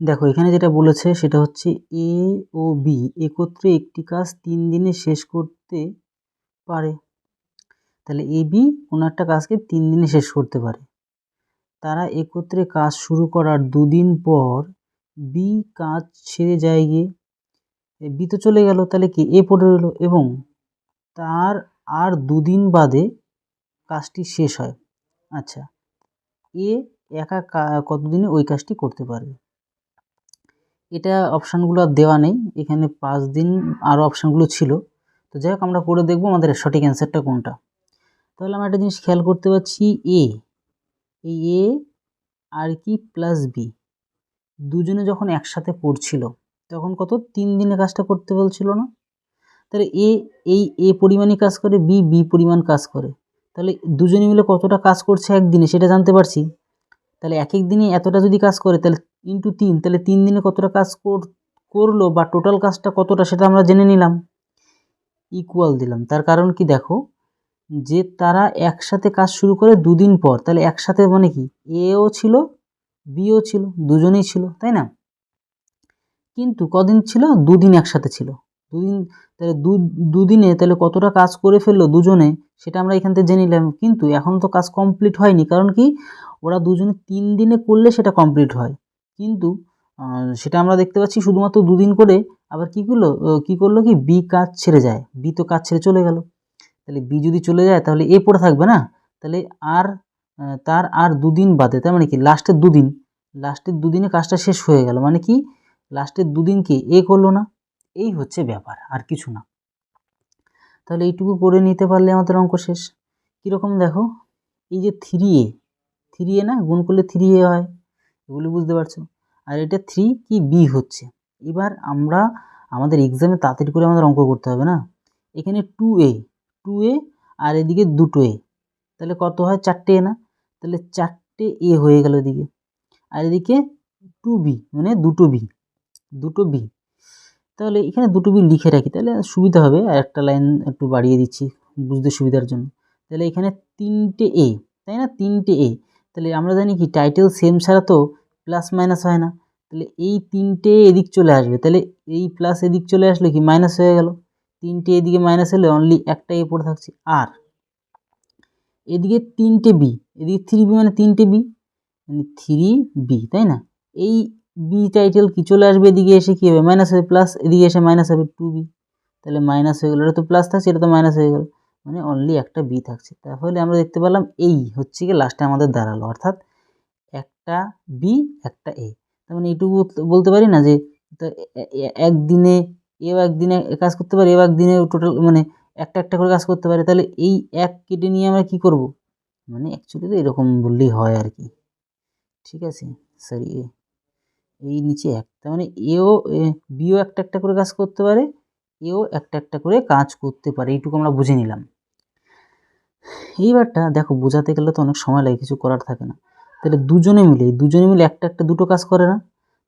দেখো, এখানে যেটা বলেছে সেটা হচ্ছে এ ও বি একত্রে একটি কাজ তিন দিনে শেষ করতে পারে। তাহলে এ বি কোনো একটা কাজকে তিন দিনে শেষ করতে পারে। তারা একত্রে কাজ শুরু করার দুদিন পর বি কাজ ছেড়ে যায় গিয়ে। বি তো চলে গেল, তাহলে কি এ পড়ে রইল এবং তার আর দুদিন বাদে কাজটি শেষ হয়। আচ্ছা এ একা কতদিনে ওই কাজটি করতে পারবে? এটা অপশানগুলো আর দেওয়া নেই। এখানে পাঁচ দিন আরও অপশানগুলো ছিল। তো যাই হোক, আমরা করে দেখব আমাদের সঠিক অ্যান্সারটা কোনটা। তাহলে আমরা একটা জিনিস খেয়াল করতে পারছি এ এই এ আর কি প্লাস বি দুজনে যখন একসাথে পড়ছিল, তখন কত? তিন দিনে কাজটা করতে বলছিল না? তাহলে এ এই এ পরিমাণই কাজ করে বি বি পরিমাণ কাজ করে। তাহলে দুজনে মিলে কতটা কাজ করছে একদিনে, সেটা জানতে পারছি। তাহলে এক এক দিনে এতটা যদি কাজ করে, তাহলে ইন্টু তিন, তাহলে তিন দিনে কতটা কাজ করল বা টোটাল কাজটা কতটা সেটা আমরা জেনে নিলাম। ইকুয়াল দিলাম। তার কারণ কি দেখো, যে তারা একসাথে কাজ শুরু করে দুদিন পর, তাহলে একসাথে মানে কি? এও ছিল, বিও ছিল, দুজনেই ছিল, তাই না? কিন্তু কদিন ছিল? দুদিন একসাথে ছিল। দুদিন, তাহলে দু, দুদিনে তাহলে কতটা কাজ করে ফেলল দুজনে, সেটা আমরা এখান থেকে জেনে নিলাম। কিন্তু এখন তো কাজ কমপ্লিট হয়নি। কারণ কি? ওরা দুজনে তিন দিনে করলে সেটা কমপ্লিট হয়। কিন্তু সেটা আমরা দেখতে পাচ্ছি শুধুমাত্র দুদিন করে, আবার কী করল? কী করল কি? বি কাজ ছেড়ে যায়। বি তো কাজ ছেড়ে চলে গেল। তাহলে বি যদি চলে যায়, তাহলে এ পড়ে থাকবে না? তাহলে আর তার আর দুদিন বাদে, তার মানে কি? লাস্টের দুদিন। লাস্টের দুদিনে কাজটা শেষ হয়ে গেল। মানে কি? লাস্টের দুদিন কি এ করল না। এই হচ্ছে ব্যাপার, আর কিছু না। তাহলে এইটুকু করে নিতে পারলে আমাদের অঙ্ক শেষ। কীরকম দেখো? এই যে থ্রি এ থ্রি এ না? গুণ করলে থ্রি এ হয়। এগুলো বুঝতে পারছ? আর এটা থ্রি কি বি হচ্ছে? এবার আমরা আমাদের এক্সামে তাড়াতাড়ি করে আমাদের অঙ্ক করতে হবে না? এখানে টু এ টু এ আর এদিকে দুটো এ তাহলে কত হয়? চারটে এ না? তাহলে চারটে এ হয়ে গেল এদিকে। আর এদিকে টু বি মানে দুটো বি দুটো বি তাহলে এখানে দুটো বি লিখে রাখি, তাহলে সুবিধা হবে। আর একটা লাইন একটু বাড়িয়ে দিচ্ছি বুঝতে সুবিধার জন্য। তাহলে এখানে তিনটে এ তাই না? তিনটে এ তাহলে আমরা জানি কি টাইটেল সেম ছাড়া তো প্লাস মাইনাস হয় না, তাহলে এই তিনটে এদিক চলে আসবে। তাহলে এই প্লাস এদিক চলে আসলে কি মাইনাস হয়ে গেল? তিনটে এদিকে মাইনাস হলে অনলি একটা এ পড়ে থাকছে আর এদিকে তিনটে বি এদিকে থ্রি বি মানে তিনটে বি মানে থ্রি বি তাই না? এই বি টাইটেল কি চলে আসবে? এদিকে এসে কী হবে? মাইনাস হবে প্লাস এদিকে এসে মাইনাস হবে টু বি তাহলে মাইনাস হয়ে গেলো, এটা তো প্লাস থাকছে, এটা তো মাইনাস হয়ে গেল। মানে অনলি একটা বি থাকছে। তাহলে আমরা দেখতে পেলাম এই হচ্ছে কি লাস্টে আমাদের দাঁড়াল, অর্থাৎ একটা বি একটা এ তার মানে এইটুকু বলতে পারি না যে একদিনে, এও একদিনে কাজ করতে পারে, এও একদিনে টোটাল মানে একটা একটা করে কাজ করতে পারে। তাহলে এই এক কেটে নিয়ে আমরা কী করব? মানে অ্যাকচুয়ালি তো এরকম বললেই হয় আর কি। ঠিক আছে? সরি এ এই নিচে এক। তার মানে এও বিও একটা একটা করে কাজ করতে পারে, এও একটা একটা করে কাজ করতে পারে। এইটুকু আমরা বুঝে নিলাম। এইবারটা দেখো, বোঝাতে গেলে তো অনেক সময় লাগে, কিছু করার থাকে না। তাহলে দুজনে মিলে দুজনে মিলে একটা একটা দুটো কাজ করে না?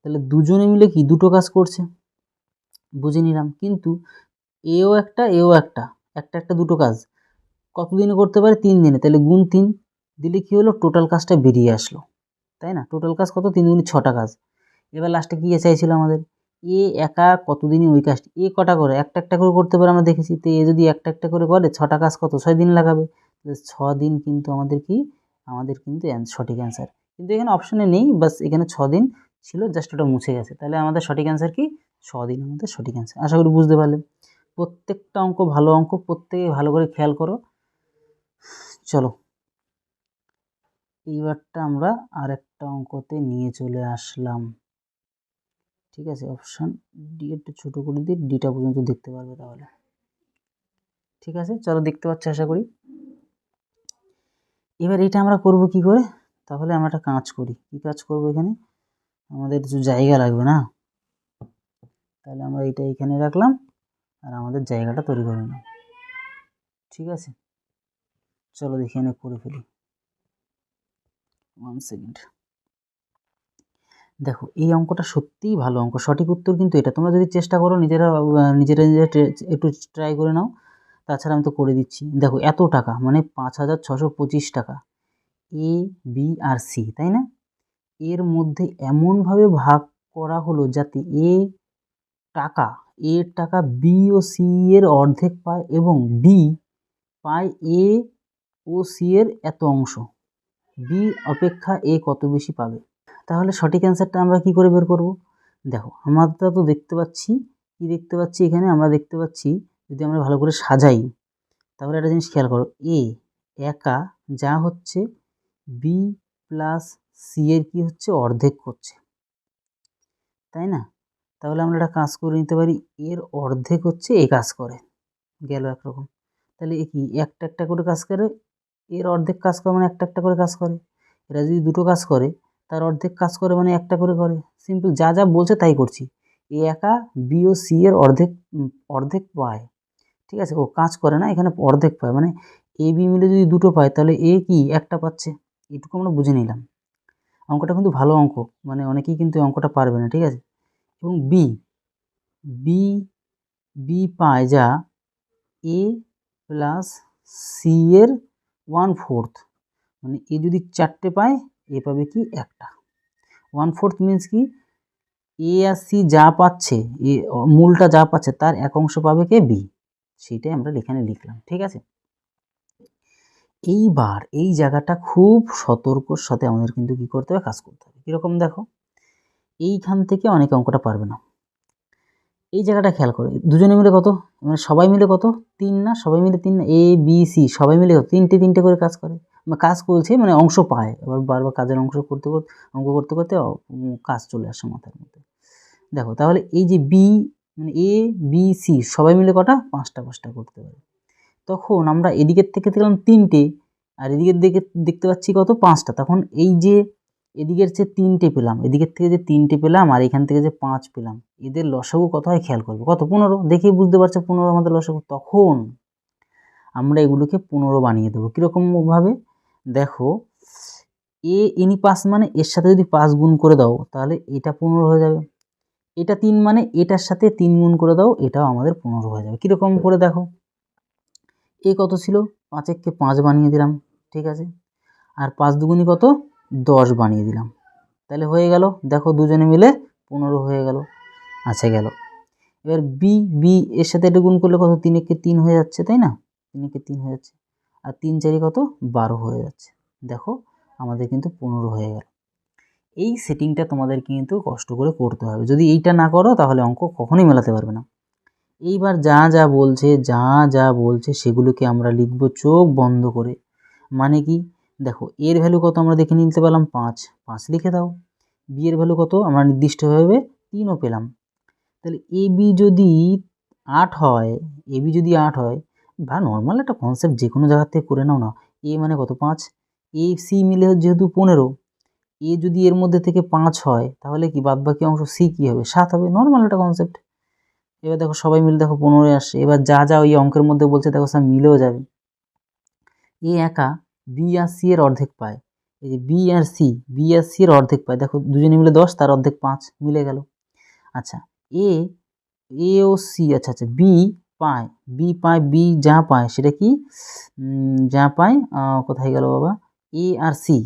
তাহলে দুজনে মিলে কি দুটো কাজ করছে? বুঝে নিলাম। কিন্তু এও একটা এও একটা একটা একটা দুটো কাজ। কতদিনে করতে পারে? তিন দিনে। তাহলে গুণ তিন দিলে কী হলো? টোটাল কাজটা বেরিয়ে আসলো। তাই না? টোটাল কাজ কত? তিন গুণে ছটা কাজ। এবার লাস্টে কী চাইছিল আমাদের? এ একা কতদিনই ওই কাজটি, এ কটা করে? একটা একটা করে করতে পারে আমরা দেখেছি। তো এ যদি একটা একটা করে করে, ছটা কাজ কত? ছয় দিন লাগাবে। ছ দিন কিন্তু আমাদের কি আমাদের কিন্তু সঠিক অ্যান্সার কিন্তু এখানে অপশানে নেই, বাস এখানে ছ দিন ছিল জাস্ট ওটা মুছে গেছে। তাহলে আমাদের সঠিক অ্যান্সার কি? ছ দিন আমাদের সঠিক অ্যান্সার আশা করি বুঝতে পারলেন। প্রত্যেকটা অঙ্ক ভালো অঙ্ক, প্রত্যেকে ভালো করে খেয়াল করো। চলো। এইবারটা আমরা আর একটা অঙ্কতে নিয়ে চলে আসলাম। ঠিক আছে অপশান ডি একটু ছোটো করে দিই ডিটা পর্যন্ত দেখতে পারবে তাহলে। ঠিক আছে, চলো দেখতে পাচ্ছি আশা করি। এবার এটা আমরা করব কি করে? তাহলে আমরা একটা কাজ করি। কি কাজ করব এখানে? আমাদের কিছু জায়গা লাগবে না। তাহলে আমরা এটা এখানে রাখলাম আর আমাদের জায়গাটা তৈরি করে নিলাম। ঠিক আছে? চলো দেখি এখানে করে ফেলি। ওয়ান সেকেন্ড দেখো, এই অঙ্কটা সত্যিই ভালো অঙ্ক। সঠিক উত্তর কিন্তু এটা। তোমরা যদি চেষ্টা করো নিজেরা নিজেরা নিজেরা একটু ট্রাই করে নাও। তাছাড়া আমি তো করে দিচ্ছি। দেখো, এত টাকা মানে পাঁচ হাজার ছশো পঁচিশ টাকা। এ বি আর সি তাই না? এর মধ্যে এমনভাবে ভাগ করা হলো যাতে এ টাকা এর টাকা বি ও সি এর অর্ধেক পায় এবং বি পায় এ ও সি এর এত অংশ। বি অপেক্ষা এ কত বেশি পাবে? তাহলে সঠিক অ্যান্সারটা আমরা কি করে বের করব? দেখো, আমরা তো দেখতে পাচ্ছি, কি দেখতে পাচ্ছি এখানে? আমরা দেখতে পাচ্ছি যদি আমরা ভালো করে সাজাই, তাহলে একটা জিনিস খেয়াল করো এ একা যা হচ্ছে বি প্লাস সি এর কী হচ্ছে, অর্ধেক করছে। তাই না? তাহলে আমরা একটা কাজ করে নিতে পারি, এর অর্ধেক হচ্ছে এ কাজ করে। গেল একরকম। তাহলে এ কি, একটা একটা করে কাজ করে, এর অর্ধেক কাজ করে মানে একটা একটা করে কাজ করে। এরা যদি দুটো কাজ করে, তার অর্ধেক কাজ করে মানে একটা করে করে। সিম্পল যা যা বলছে তাই করছি। এ একা বি ও সি এর অর্ধেক অর্ধেক পায়। ঠিক আছে? ও কাজ করে না, এখানে অর্ধেক পায়। মানে এ, বি মিলে যদি দুটো পায়, তাহলে এ কি একটা পাচ্ছে? এটুকু আমরা বুঝে নিলাম। অঙ্কটা কিন্তু ভালো অঙ্ক। মানে অনেকেই কিন্তু অঙ্কটা পারবে না, ঠিক আছে? এবং বি বি বি পায় যা এ প্লাস সি এর ওয়ান ফোর্থ মানে এ যদি চারটে পায়, এ পাবে কি একটা। ওয়ান ফোর্থ মিনস কি? এ আর সি যা পাচ্ছে, এ, মূলটা যা পাচ্ছে, তার এক অংশ পাবে কে? বি। সেইটাই আমরা এখানে লিখলাম, ঠিক আছে? এইবার এই জায়গাটা খুব সতর্কর সাথে আমাদের কিন্তু কী করতে হবে? কাজ করতে হবে। কীরকম দেখো? এইখান থেকে অনেক অঙ্কটা পারবে না। এই জায়গাটা খেয়াল করো, দুজনে মিলে কত? মানে সবাই মিলে কত? তিন না? সবাই মিলে তিন না? এ বি সি সবাই মিলে কত? তিনটে তিনটে করে কাজ করে। কাজ করছে মানে অংশ পায়। এবার বারবার কাজের অংশ করতে করতে, অঙ্ক করতে করতে কাজ চলে আসে মাথার মধ্যে। দেখো, তাহলে এই যে বি মানে এ বি সি সবাই মিলে কটা? পাঁচটা পাঁচটা করতে পারে। তখন আমরা এদিকের থেকে দেখলাম তিনটে, আর এদিকের দিকে দেখতে পাচ্ছি কত? পাঁচটা। তখন এই যে এদিকের যে তিনটে পেলাম, এদিকের থেকে যে তিনটে পেলাম, আর এখান থেকে যে পাঁচ পেলাম, এদের লসাগু কত হয় খেয়াল করব? কত? পনেরো। দেখেই বুঝতে পারছে পনেরো আমাদের লসাগু। তখন আমরা এগুলোকে পনেরো বানিয়ে দেবো। কীরকমভাবে দেখো এ এনি পাস মানে এর সাথে যদি পাঁচ গুণ করে দাও, তাহলে এটা পনেরো হয়ে যাবে। এটা তিন মানে এটার সাথে তিন গুণ করে দাও, এটাও আমাদের পনেরো হয়ে যাবে। কীরকম করে দেখো? এ কত ছিল? পাঁচ এককে পাঁচ বানিয়ে দিলাম, ঠিক আছে? আর পাঁচ দুগুনি কত? দশ বানিয়ে দিলাম। তাহলে হয়ে গেল, দেখো দুজনে মিলে পনেরো হয়ে গেল, আছে গেল। এবার বি বি এর সাথে এটা গুণ করলে কত? তিন একে তিন হয়ে যাচ্ছে, তাই না? তিন একে তিন হয়ে যাচ্ছে। আর তিন চারি কত? বারো হয়ে যাচ্ছে। দেখো, আমাদের কিন্তু পনেরো হয়ে গেল। এই সেটিংটা তোমাদের কিন্তু কষ্ট করে করতে হবে। যদি এইটা না করো, তাহলে অঙ্ক কখনোই মেলাতে পারবে না। এইবার যা যা বলছে, যা যা বলছে, সেগুলোকে আমরা লিখব চোখ বন্ধ করে। মানে কি? দেখো, এর ভ্যালু কত আমরা দেখে নিতে পারলাম পাঁচ। পাঁচ লিখে দাও। বি এর ভ্যালু কত? আমরা নির্দিষ্টভাবে তিনও পেলাম। তাহলে এ বি যদি আট হয় এ বি যদি আট হয়, বা নর্মাল একটা কনসেপ্ট যে কোনো জায়গার থেকে করে নাও না। এ মানে কত? পাঁচ। এ সি মিলে যেহেতু পনেরো এ যদি এর মধ্যে থেকে পাঁচ হয়, তাহলে কি বাদ বাকি অংশ সি কী হবে? সাত হবে? নর্মাল একটা কনসেপ্ট এবার দেখো সবাই মিলে দেখো পনেরোই আসছে। এবার যা যা ওই অঙ্কের মধ্যে বলছে, দেখো সব মিলেও যাবে। এ একা বি আর সি এর অর্ধেক পায়। এই যে বি আর সি বি আর সি এর অর্ধেক পায়। দেখো দুজনে মিলে দশ, তার অর্ধেক পাঁচ, মিলে গেল। আচ্ছা এ এ ও সি আচ্ছা আচ্ছা বি পায়। বি পায় বি যা পায়, সেটা কি? যা পায় কোথায় গেল বাবা? এ আর সি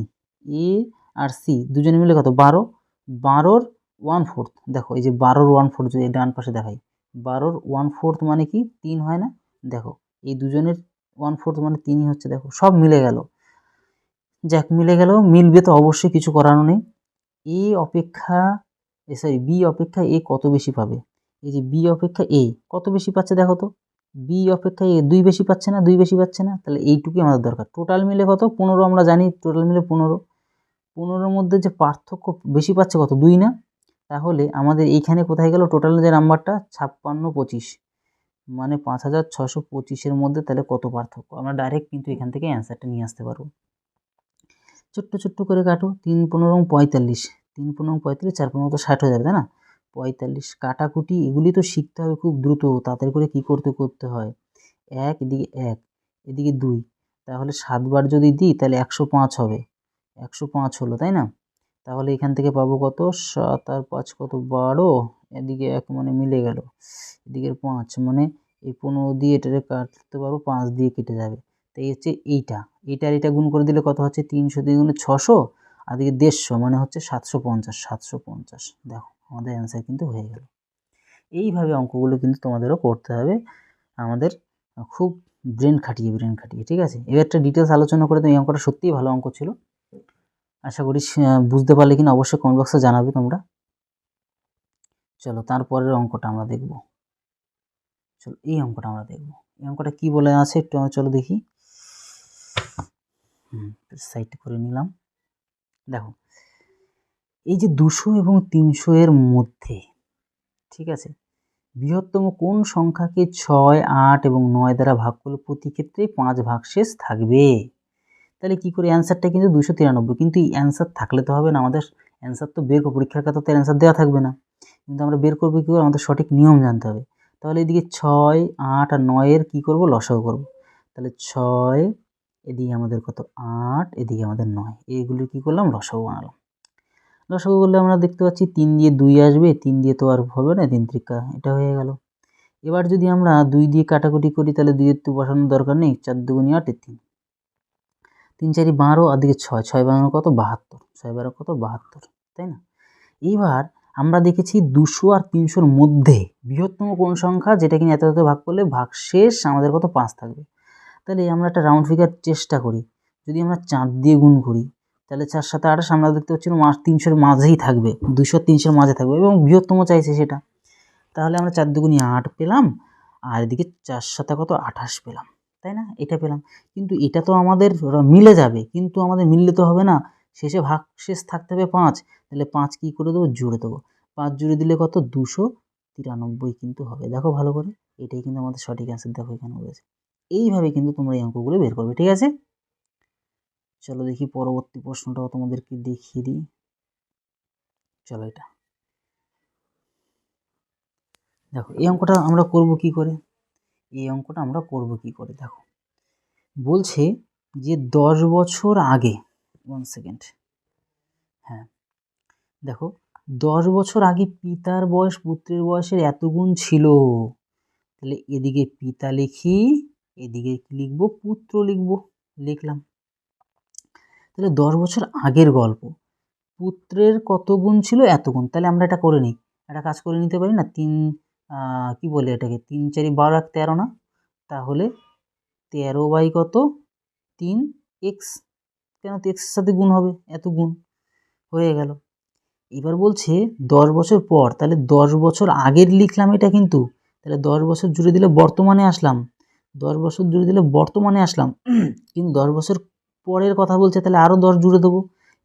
এ আর সি দুজনে মিলে কত? বারো। বারোর ওয়ান ফোর্থ দেখো, এই যে বারোর ওয়ান ফোর্থ যদি ডান পাশে দেখাই, বারোর ওয়ান ফোর্থ মানে কি? তিন হয় না? দেখো, এই দুজনের ওয়ান ফোর্থ মানে তিনই হচ্ছে, দেখো, সব মিলে গেল। যাক, মিলে গেল, মিলবে তো অবশ্যই, কিছু করানো নেই। এ অপেক্ষা সরি বি অপেক্ষা এ কত বেশি পাবে? এই যে বি অপেক্ষা এ কত বেশি পাচ্ছে দেখো তো? বি অপেক্ষা এ দুই বেশি পাচ্ছে না, দুই বেশি পাচ্ছে না? তাহলে এইটুকুই আমাদের দরকার। টোটাল মিলে কত? পনেরো আমরা জানি টোটাল মিলে পনেরো। পনেরোর মধ্যে যে পার্থক্য বেশি পাচ্ছে কত? দুই না? তাহলে আমাদের এইখানে কোথায় গেল? টোটাল যে নাম্বারটা ছাপ্পান্ন পঁচিশ। মানে পাঁচ হাজার ছশো পঁচিশের মধ্যে তাহলে কত পার্থক্য? আমরা ডাইরেক্ট কিন্তু এখান থেকে অ্যান্সারটা নিয়ে আসতে পারব। ছোট্ট ছোট্ট করে কাটো। তিন পনেরো পঁয়তাল্লিশ। তিন পনেরো পঁয়তাল্লিশ, চার পনেরো তো ষাট হয়ে যাবে, তাই না? পঁয়তাল্লিশ কাটাকুটি, এগুলি তো শিখতে হবে খুব দ্রুত। তাড়াতাড়ি করে কী করতে করতে হয়? এক, এদিকে এক, এদিকে দুই। তাহলে সাতবার যদি দিই, তাহলে একশো পাঁচ হবে। একশো পাঁচ হলো, তাই না? তাহলে এখান থেকে পাবো কত? সাত আর পাঁচ কত? বারো। এদিকে এক মানে মিলে গেল। এদিকের পাঁচ মানে এই পনেরো দিয়ে এটারে কাটতে পারব পাঁচ দিয়ে কেটে যাবে। তাই হচ্ছে এইটা। এইটা আর এটা গুণ করে দিলে কত হচ্ছে? তিনশো দিয়ে গুণে ছশো। আর দিকে দেড়শো মানে হচ্ছে সাতশো পঞ্চাশ সাতশো পঞ্চাশ। দেখো, আমাদের অ্যান্সার কিন্তু হয়ে গেল। এইভাবে অঙ্কগুলো কিন্তু তোমাদেরও করতে হবে। আমাদের খুব ব্রেন খাটিয়ে ব্রেন খাটিয়ে, ঠিক আছে? এবার একটা ডিটেলস আলোচনা করে তো এই অঙ্কটা সত্যিই ভালো অঙ্ক ছিল। আশা করি বুঝতে পারলে কিনা অবশ্যই কমেন্ট বক্সে জানাবে তোমরা। চলো, তারপরের অঙ্কটা আমরা দেখব। চলো, এই অঙ্কটা আমরা দেখব। এই অঙ্কটা কি বলে আছে একটু আমরা, চলো দেখি। হুম সাইড করে নিলাম। দেখো, এই যে দুশো এবং তিনশো এর মধ্যে, ঠিক আছে? বৃহত্তম কোন সংখ্যাকে ছয়, আট এবং নয় দ্বারা ভাগ করলে প্রতি ক্ষেত্রে পাঁচ ভাগ শেষ থাকবে? তাহলে কী করে অ্যান্সারটা কিন্তু দুশো তিরানব্বই। কিন্তু এই অ্যান্সার থাকলে তো হবে না, আমাদের অ্যান্সার তো বের পরীক্ষার খাতাতে অ্যান্সার দেওয়া থাকবে না। কিন্তু আমরা বের করব কী করে? আমাদের সঠিক নিয়ম জানতে হবে। তাহলে এদিকে ছয়, আট আর নয়ের কী করব? লসাও করব। তাহলে ছয়, এদিকে আমাদের কত? আট, এদিকে আমাদের নয়। এইগুলি কী করলাম? লসাও বানালাম। লসাগু করলে আমরা দেখতে পাচ্ছি তিন দিয়ে দুই আসবে। তিন দিয়ে তো আর হবে না, তিন ত্রিকা। এটা হয়ে গেল। এবার যদি আমরা দুই দিয়ে কাটাকুটি করি, তাহলে দুইয়ের তো বসানোর দরকার নেই। চার দুগুনি আট তিন। তিন চারি বারো, আর দিকে ছয়। ছয় বারো কত? বাহাত্তর। ছয় বারো কত? বাহাত্তর, তাই না? এইবার আমরা দেখেছি দুশো আর তিনশোর মধ্যে বৃহত্তম কোন সংখ্যা যেটা কিনা এত এত ভাগ করলে ভাগ শেষ আমাদের কত? পাঁচ থাকবে। তাহলে আমরা একটা রাউন্ড ফিগার চেষ্টা করি। যদি আমরা চাঁদ দিয়ে গুণ করি, তাহলে চার সাথে আঠাশ আমরা দেখতে পাচ্ছি মাস তিনশোর মাঝেই থাকবে। দুশো তিনশোর মাঝে থাকবে এবং বৃহত্তম চাইছে সেটা। তাহলে আমরা চার দুগুনি আট পেলাম, আর এদিকে চার সাথে কত? আঠাশ পেলাম। তাই না? এটা পেলাম। কিন্তু এটা তো আমাদের মিলে যাবে। কিন্তু আমাদের মিললে তো হবে না। শেষে ভাগ শেষ থাকতে হবে পাঁচ। তাহলে পাঁচ কী করে দেবো? জুড়ে দেবো। পাঁচ জুড়ে দিলে কত? দুশো তিরানব্বই কিন্তু হবে। দেখো ভালো করে। এটাই কিন্তু আমাদের সঠিক অ্যান্সার দেখো এখানে বলেছে। এইভাবে কিন্তু তোমরা এই অঙ্কগুলো বের করবে। ঠিক আছে? চলো দেখি পরবর্তী প্রশ্নটাও তোমাদেরকে দেখিয়ে দিই। চলো এটা। দেখো, এই অঙ্কটা আমরা করব কি করে? এই অঙ্কটা আমরা করব কি করে? দেখো। বলছে যে দশ বছর আগে ওয়ান সেকেন্ড হ্যাঁ দেখো, দশ বছর আগে পিতার বয়স, পুত্রের বয়সের এত গুণ ছিল। তাহলে এদিকে পিতা লিখি, এদিকে লিখব? পুত্র লিখব, লিখলাম। তাহলে দশ বছর আগের গল্প। পুত্রের কত গুণ ছিল? এত গুণ। তাহলে আমরা এটা করে নিই। একটা কাজ করে নিতে পারি না? তিন কি বলে এটাকে? তিন চারি বারো এক তেরো না? তাহলে তেরো বাই কত? তিন এক্স। কেন তো এক্সের সাথে গুণ হবে? এত গুণ। হয়ে গেল। এবার বলছে দশ বছর পর, তাহলে দশ বছর আগের লিখলাম এটা কিন্তু। তাহলে দশ বছর জুড়ে দিলে বর্তমানে আসলাম। দশ বছর জুড়ে দিলে বর্তমানে আসলাম। কিন্তু দশ বছর পরের কথা বলছে, তাহলে আরও দশ জুড়ে দেবো।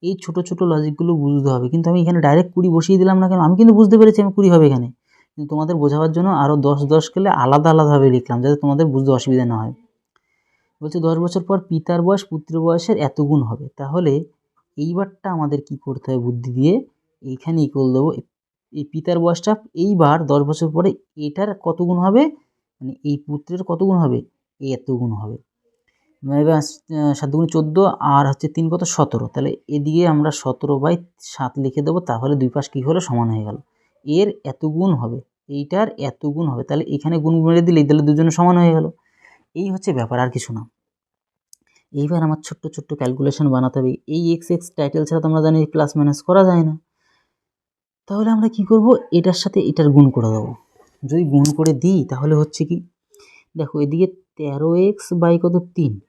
এই ছোটো ছোটো লজিকগুলো বুঝতে হবে। কিন্তু আমি এখানে ডাইরেক্ট কুড়ি বসিয়ে দিলাম না কেন? আমি কিন্তু বুঝতে পেরেছি আমি কুড়ি হবে এখানে। কিন্তু তোমাদের বোঝাবার জন্য আরও দশ দশ গেলে আলাদা, আলাদাভাবে লিখলাম, যাতে তোমাদের বুঝতে অসুবিধা না হয়। বলছে, দশ বছর পর পিতার বয়স পুত্রের বয়সের এত গুণ হবে। তাহলে এইবারটা আমাদের কি করতে হবে বুদ্ধি দিয়ে? এইখানে ইকুয়াল দেবো। এই পিতার বয়সটা এইবার দশ বছর পরে এটার কত গুণ হবে? মানে এই পুত্রের কত গুণ হবে? এই এত গুণ হবে। এবার সাত দুগুণে চোদ্দ আর হচ্ছে তিন কত? সতেরো। তাহলে এদিকে আমরা সতেরো বাই সাত লিখে দেবো, তাহলে দুই পাশ কী হলো? সমান হয়ে গেল। এর এত গুণ হবে। এইটার এত গুণ হবে। তাহলে এখানে গুণ মেরে দিলেই তাহলে দুজনে সমান হয়ে গেল। এই হচ্ছে ব্যাপার, আর কিছু না। এইবার আমার ছোট্ট ছোট্ট ক্যালকুলেশন বানাতে হবে। এই এক্স এক্স টাইটেল ছাড়া তো আমরা জানি প্লাস মাইনাস করা যায় না। তাহলে আমরা কি করব? এটার সাথে এটার গুণ করে দেবো। যদি গুণ করে দিই, তাহলে হচ্ছে কি? দেখো, এদিকে তেরো এক্স বাই কত? তিন।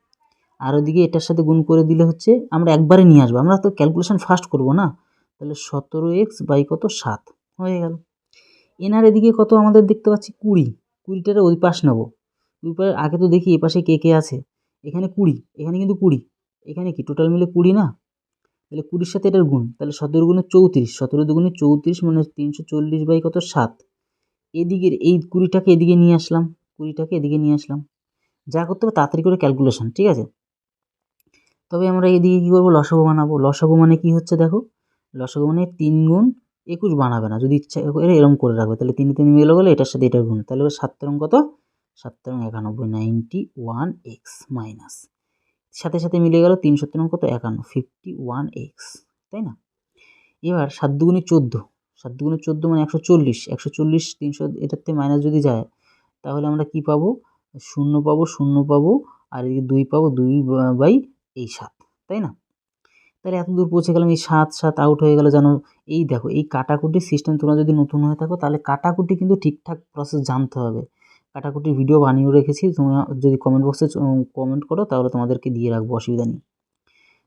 আর ওদিকে এটার সাথে গুণ করে দিলে হচ্ছে আমরা একবারে নিয়ে আসব। আমরা তো ক্যালকুলেশন ফার্স্ট করব না। তাহলে সতেরো এক্স বাই কত? সাত। হয়ে গেল। এনার এদিকে কত আমাদের দেখতে পাচ্ছি কুড়ি, কুড়িটার ওই পাশ নেব। ওই পাশে আগে তো দেখি এ পাশে কে কে আছে। এখানে কুড়ি, এখানে কিন্তু কুড়ি। এখানে কি টোটাল মিলে কুড়ি না? তাহলে কুড়ির সাথে এটার গুণ, তাহলে সতেরো গুণে চৌত্রিশ, সতেরো দুগুণে চৌত্রিশ মানে তিনশো চল্লিশ বাই কত সাত। এদিকের এই কুড়িটাকে এদিকে নিয়ে আসলাম, কুড়িটাকে এদিকে নিয়ে আসলাম। যা করতে হবে তাড়াতাড়ি করে ক্যালকুলেশন ঠিক আছে? তবে আমরা এদিকে কী করব? লসাগু বানাবো। লসাগু মানে কী হচ্ছে দেখো? লসাগু মানে তিন গুণ একুশ বানাবে না, যদি ইচ্ছা করে এরম করে রাখবে। তাহলে তিন তিন মিলে গেলে এটার সাথে এটার গুণ। তাহলে সাত রং কত? সাত রং একানব্বই নাইনটি ওয়ান এক্স মাইনাস সাথে সাথে মিলে গেল তিন সত্তর কত? একান্ন ফিফটি ওয়ান এক্স তাই না? এবার সাত দুগুণে চোদ্দ। সাত দুগুণে চোদ্দ মানে একশো চল্লিশ। একশো চল্লিশ তিনশো এটার থেকে মাইনাস যদি যায়, তাহলে আমরা কি পাবো? শূন্য পাবো শূন্য পাবো, আর এদিকে দুই পাবো, দুই বাই এই সাত, তাই না? তাহলে এত দূর পৌঁছে গেলাম, এই সাত সাত আউট হয়ে গেল যেন এই দেখো, এই কাটাকুটির সিস্টেম তোমরা যদি নতুন হয়ে থাকো, তাহলে কাটাকুটি কিন্তু ঠিকঠাক প্রসেস জানতে হবে। কাটাকুটির ভিডিও বানিয়েও রেখেছি, তোমরা যদি কমেন্ট বক্সে কমেন্ট করো, তাহলে তোমাদেরকে দিয়ে রাখব, অসুবিধা নেই।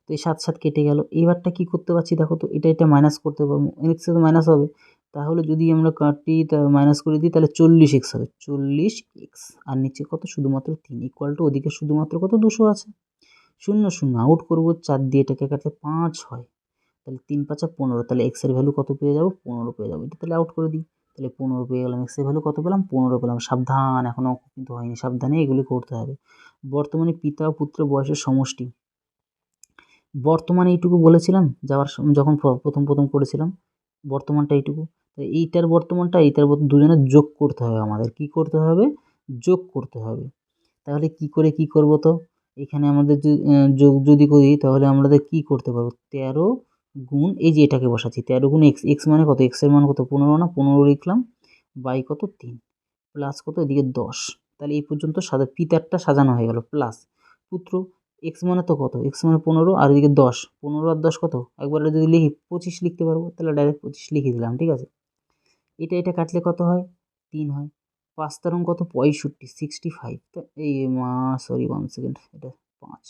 তো এই সাত সাত কেটে গেল। এইবারটা কী করতে পারছি দেখো তো, এটা এটা মাইনাস করতে পারব এক্সে তো মাইনাস হবে। তাহলে যদি আমরা কাটি মাইনাস করে দিই, তাহলে চল্লিশ এক্স হবে, চল্লিশ এক্স আর নিচে কত? শুধুমাত্র তিন ইকুয়াল টু ওদিকে শুধুমাত্র কত? দুশো আছে। শূন্য শূন্য আউট করব, চার দিয়ে এটাকে কাটলে পাঁচ হয়। তাহলে তিন পাঁচা পনেরো, তাহলে এক্সের ভ্যালু কত পেয়ে যাব? পনেরো পেয়ে যাব। এটা তাহলে আউট করে দিই। তাহলে পনেরো পেয়ে গেলাম এক্সের ভ্যালু কত পেলাম? পনেরো পেলাম। সাবধান এখনও কিন্তু হয়নি, সাবধানে এগুলি করতে হবে। বর্তমানে পিতা পুত্র বয়সের সমষ্টি। বর্তমানে এইটুকু বলেছিলাম, যাওয়ার যখন প্রথম প্রথম করেছিলাম, বর্তমানটা এইটুকু। তো এইটার বর্তমানটা, এইটার দুজনের যোগ করতে হবে আমাদের। কি করতে হবে? যোগ করতে হবে। তাহলে কি করে কি করব তো? এখানে আমাদের যোগ যদি করি, তাহলে আমাদের কি করতে পারব? তেরো গুণ, এই যে এটাকে বসাচ্ছি, তেরো গুণ এক্স এক্স মানে কত? এক্সের মান কত? পনেরো না? পনেরো লিখলাম, বাই কত? তিন। প্লাস কত? এদিকে দশ। তাহলে এই পর্যন্ত সাদা পিতারটা সাজানো হয়ে গেল প্লাস পুত্র এক্স মানে তো কত? এক্স মানে পনেরো, আর এদিকে দশ। পনেরো আর দশ কত? একবারে যদি লিখি, পঁচিশ লিখতে পারব, তাহলে ডাইরেক্ট পঁচিশ লিখে দিলাম, ঠিক আছে? এটা এটা কাটলে কত হয়? তিন হয়। পাঁচ তারং কত? পঁয়ষট্টি সিক্সটি ফাইভ তো এই মা সরি ওয়ান সেকেন্ড এটা পাঁচ।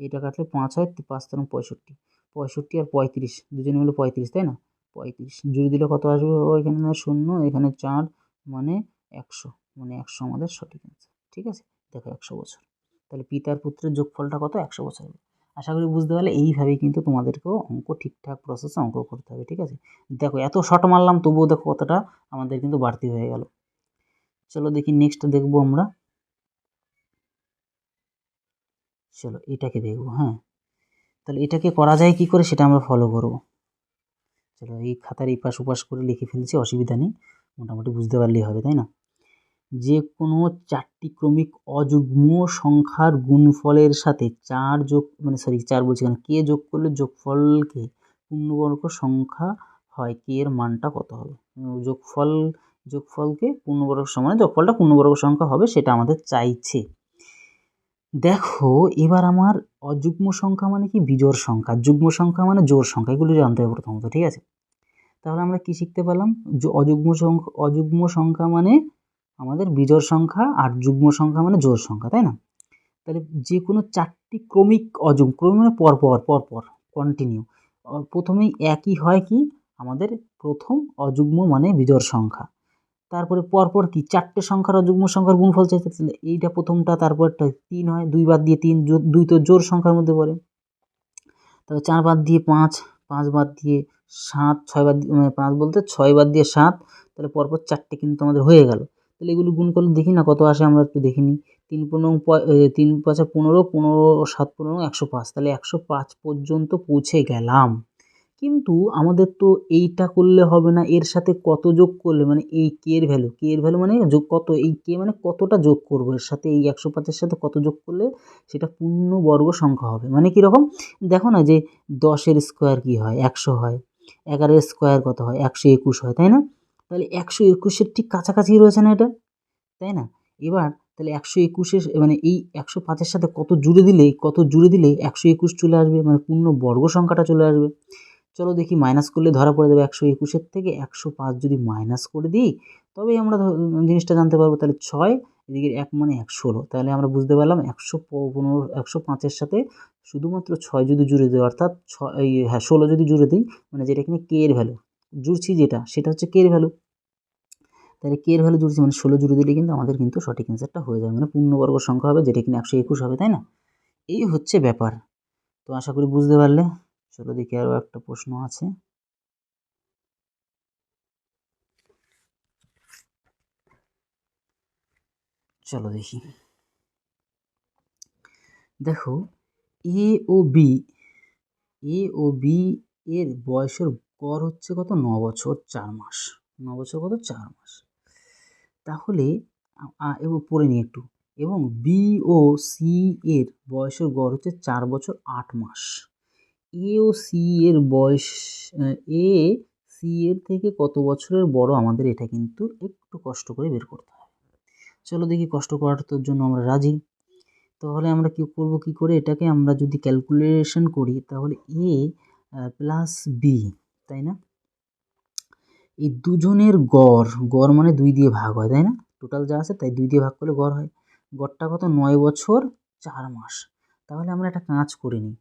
এটা কাটলে পাঁচ হয় পাঁচ তারং পঁয়ষট্টি। পঁয়ষট্টি আর পঁয়ত্রিশ, দুজনে মিলে পঁয়ত্রিশ, তাই না? পঁয়ত্রিশ। জুড়ে দিলে কত আসবে এখানে শূন্য, এখানে চার মানে একশো। মানে একশো আমাদের সঠিক অ্যান্সার ঠিক আছে? দেখো একশো বছর। তাহলে পিতার পুত্রের যোগফলটা কত? একশো বছর হবে। আশা করি বুঝতে পারলে এইভাবেই কিন্তু তোমাদেরকেও অঙ্ক ঠিকঠাক প্রসেসে অঙ্ক করতে হবে, ঠিক আছে? দেখো, এত শর্ট মারলাম, তবুও দেখো কতটা আমাদের কিন্তু বাড়তি হয়ে গেল। চলো দেখি নেক্সট দেখব আমরা। চলো এটাকে দেখব হ্যাঁ। তাহলে এটাকে করা যায় কি করে সেটা আমরা ফলো করব। চলো এই খাতার এই পাশ উপাস করে লিখে ফেলছি, অসুবিধা নেই। মোটামুটি বুঝতে পারলেই হবে, তাই না? যে কোনো চারটি ক্রমিক অযুগ্ম সংখ্যার গুণফলের সাথে চার যোগ মানে সরি চার বলছি কেন? কে যোগ করলে যোগফলকে পূর্ণবর্গ সংখ্যা হয়? কে এর মানটা কত হবে? যোগফল যোগফলকে পূর্ণবর্গ সমানে যোগফলটা পূর্ণবর্গ সংখ্যা হবে, সেটা আমাদের চাইছে। দেখো, এবার আমার অযুগ্ম সংখ্যা মানে কি? বিজোড় সংখ্যা। যুগ্ম সংখ্যা মানে জোর সংখ্যা, এগুলো জানতে হবে প্রথমত, ঠিক আছে? তাহলে আমরা কি শিখতে পেলাম অযুগ্ম সংখ্যা অযুগ্ম সংখ্যা মানে আমাদের বিজোড় সংখ্যা আর যুগ্ম সংখ্যা মানে জোর সংখ্যা, তাই না? তাহলে যে কোনো চারটি ক্রমিক অযুগ ক্রমিক মানে পরপর পরপর কন্টিনিউ প্রথমেই একই হয় কি? আমাদের প্রথম অযুগ্ম মানে বিজোড় সংখ্যা। তারপরে পরপর কি? চারটে সংখ্যার অযুগ্ম সংখ্যার গুণফল চাইতে এইটা প্রথমটা তারপরটা তিন হয়, দুই বাদ দিয়ে তিন দুই তো জোর সংখ্যার মধ্যে পড়ে। তারপর চার বাদ দিয়ে পাঁচ পাঁচ বাদ দিয়ে সাত, ছয় বাদ মানে পাঁচ বলতে ছয় বাদ দিয়ে সাত, তাহলে পরপর চারটে কিন্তু আমাদের হয়ে গেল। তাহলে এগুলো গুণ করলে দেখি না কত আসে আমরা একটু দেখে নিই। তিন পনেরো তিন পাঁচা পনেরো পনেরো সাত পনেরো, একশো পাঁচ। তাহলে একশো পাঁচ পর্যন্ত পৌঁছে গেলাম। কিন্তু আমাদের তো এইটা করলে হবে না, এর সাথে কত যোগ করলে? মানে এই কে এর ভ্যালু কে এর ভ্যালু মানে যোগ কত? এই কে মানে কতটা যোগ করব? এর সাথে এই একশো পাঁচের সাথে কত যোগ করলে সেটা পূর্ণবর্গ সংখ্যা হবে? মানে কীরকম দেখো না যে দশের স্কোয়ার কী হয়? একশো হয়। এগারোর স্কোয়ার কত হয়? একশো একুশ হয়, তাই না? তাহলে একশো একুশের ঠিক কাছাকাছি রয়েছে না এটা? তাই না? এবার তাহলে একশো একুশের মানে এই একশো পাঁচের সাথে কত জুড়ে দিলে, কত জুড়ে দিলে একশো একুশ চলে আসবে? মানে পূর্ণ বর্গ সংখ্যাটা চলে আসবে। চলো দেখি মাইনাস করলে ধরা পড়ে যাবে একশো একুশের থেকে। একশো পাঁচ যদি মাইনাস করে দিই, তবেই আমরা জিনিসটা জানতে পারব। তাহলে ছয় এদিকে এক মানে এক ষোলো তাহলে আমরা বুঝতে পারলাম একশো পনেরো, একশো পাঁচের সাথে শুধুমাত্র ছয় যদি জুড়ে দিই, অর্থাৎ ছয় হ্যাঁ ষোলো যদি জুড়ে দিই মানে যেটা এখানে কে এর ভ্যালু জুড়ছি যেটা, সেটা হচ্ছে কে এর ভ্যালু তাহলে কে এর ভ্যালু জুড়ছি মানে ষোলো জুড়ে দিলে কিন্তু আমাদের কিন্তু সঠিক অ্যান্সারটা হয়ে যাবে। মানে পূর্ণবর্গ সংখ্যা হবে, যেটা কিনা একশো একুশ হবে, তাই না? এই হচ্ছে ব্যাপার। তো আশা করি বুঝতে পারলে। চলো দেখি আরও একটা প্রশ্ন আছে। চলো দেখি। দেখো এ ও বি এ ও বি এর বয়সের গড় হচ্ছে কত? ন বছর চার মাস। ন বছর কত? চার মাস। তাহলে এবং পড়ে নিই একটু। এবং বি ও সি এর বয়সের গড় হচ্ছে চার বছর আট মাস। এ ও সি এর বয়স, এ সি এর থেকে কত বছরের বড় আমাদের এটা কিন্তু একটু কষ্ট করে বের করতে হবে। চলো দেখি কষ্ট করার জন্য আমরা রাজি। তাহলে আমরা কী করব, কী করে? এটাকে আমরা যদি ক্যালকুলেশন করি, তাহলে এ প্লাস বি তাই না? এই দুজনের গড় গড় মানে দুই দিয়ে ভাগ হয়, তাই না? টোটাল যা আছে তাই দুই দিয়ে ভাগ করলে গড় হয়। গড়টা কত? নয় বছর, চার মাস। তাহলে আমরা একটা কাজ করে নিই।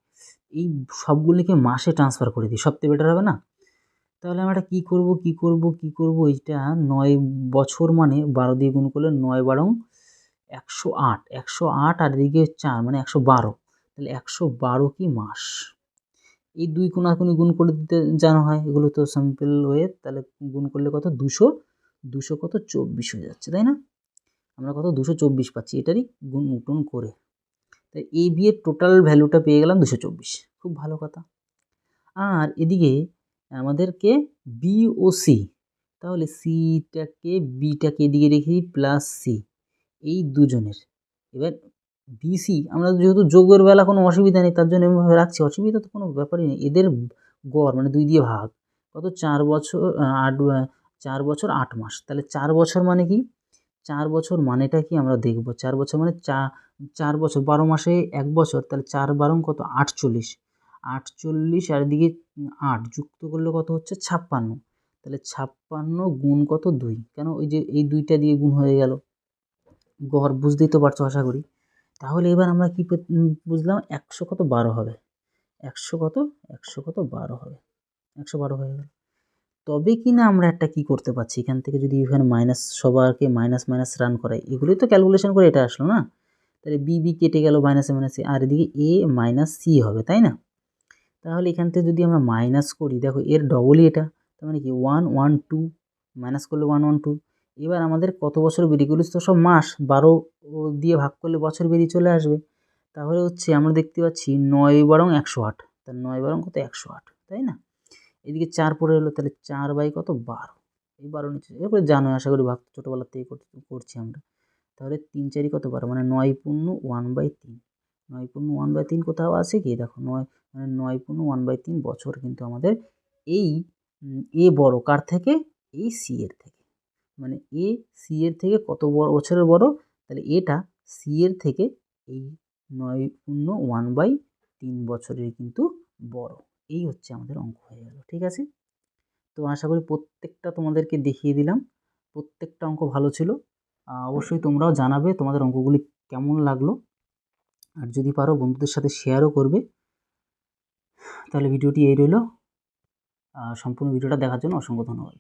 এই সবগুলিকে মাসে ট্রান্সফার করে দিই। সবথেকে বেটার হবে না? তাহলে আমরা এটা কী করব কী করব কী করব? এইটা নয় বছর মানে বারো দিয়ে গুণ করলে নয় বারো একশো আট। একশো আট আর এদিকে চার মানে একশো বারো। তাহলে একশো বারো কি মাস? এই দুই কোনাকুনি গুণ করে দিতে জানা হয়। এগুলো তো সিম্পল ওয়ে তাহলে গুণ করলে কত? দুশো দুশো কত? চব্বিশ হয়ে যাচ্ছে, তাই না? আমরা কত? দুশো চব্বিশ পাচ্ছি। এটারই গুণ করে। তাই এই বিয়ের টোটাল ভ্যালুটা পেয়ে গেলাম দুশো চব্বিশ। খুব ভালো কথা। আর এদিকে আমাদেরকে বি ও সি তাহলে সিটাকে বিটাকে এদিকে রেখে প্লাস সি এই দুজনের। এবার বিসি আমরা যেহেতু যোগের বেলা কোনো অসুবিধা নেই, তার জন্য এমনিভাবে রাখছি। অসুবিধা তো কোনো ব্যাপারই নেই। এদের গড় মানে দুই দিয়ে ভাগ। কত? চার বছর আট, চার বছর আট মাস। তাহলে চার বছর মানে কি? চার বছর মানেটা কি আমরা দেখব? চার বছর মানে চা, চার বছর, বারো মাসে এক বছর, তাহলে চার বারং কত? আটচল্লিশ। আটচল্লিশ আর এদিকে আট যুক্ত করলে কত হচ্ছে? ছাপ্পান্ন। তাহলে ছাপ্পান্ন গুণ কত? দুই। কেন? ওই যে এই দুইটা দিয়ে গুণ হয়ে গেল। গড়, বুঝতেই তো পারছ আশা করি। তাহলে এবার আমরা কী বুঝলাম? একশো কত? বারো হবে। একশো কত? একশো কত? বারো হবে। একশো বারো হয়ে গেল। তবে কি না আমরা একটা কি করতে পারছি? এখান থেকে যদি এখানে মাইনাস সবারকে মাইনাস মাইনাস রান করাই এগুলোই তো ক্যালকুলেশন করে এটা আসলো না? তাহলে বি বি কেটে গেল মাইনাসে মাইনাসে আর এদিকে এ মাইনাস সি হবে, তাই না? তাহলে এখান থেকে যদি আমরা মাইনাস করি, দেখো এর ডবলই এটা, তার মানে কি? ওয়ান ওয়ান টু মাইনাস করলে ওয়ান ওয়ান টু এবার আমাদের কত বছর বেরিয়ে গেলো? তো সব মাস, বারো দিয়ে ভাগ করলে বছর বেরিয়ে চলে আসবে। তাহলে হচ্ছে আমরা দেখতে পাচ্ছি নয় বারং একশো আট। তার নয় বারং কত? একশো আট, তাই না? এদিকে চার পরে এলো, তাহলে চার বাই কত? বারো। এই বারো নিচে এরপরে জানো, আশা করি ভাগ ছোটোবেলার থেকে করছি আমরা। তাহলে তিন চারি কত বারো? মানে নয় পূর্ণ ওয়ান বাই তিন। নয় পূর্ণ ওয়ান বাই তিন কোথাও আছে কি? দেখো, নয় মানে নয় পূর্ণ ওয়ান বাই তিন বছর কিন্তু আমাদের এই এ বড়। কার থেকে? এই সি এর থেকে। মানে এ সি এর থেকে কত বড়, বছরের বড়? তাহলে এটা সি এর থেকে এই নয় পূর্ণ ওয়ান বাই তিন বছরের কিন্তু বড়। এই হচ্ছে আমাদের অঙ্ক হয়ে গেল, ঠিক আছে? তো আশা করি প্রত্যেকটা তোমাদেরকে দেখিয়ে দিলাম। প্রত্যেকটা অঙ্ক ভালো ছিল। অবশ্যই তোমরাও জানাবে তোমাদের অঙ্কগুলি কেমন লাগল। আর যদি পারো বন্ধুদের সাথে শেয়ারও করবে। তাহলে ভিডিওটি এই রইল। সম্পূর্ণ ভিডিওটা দেখার জন্য অসংখ্য ধন্যবাদ।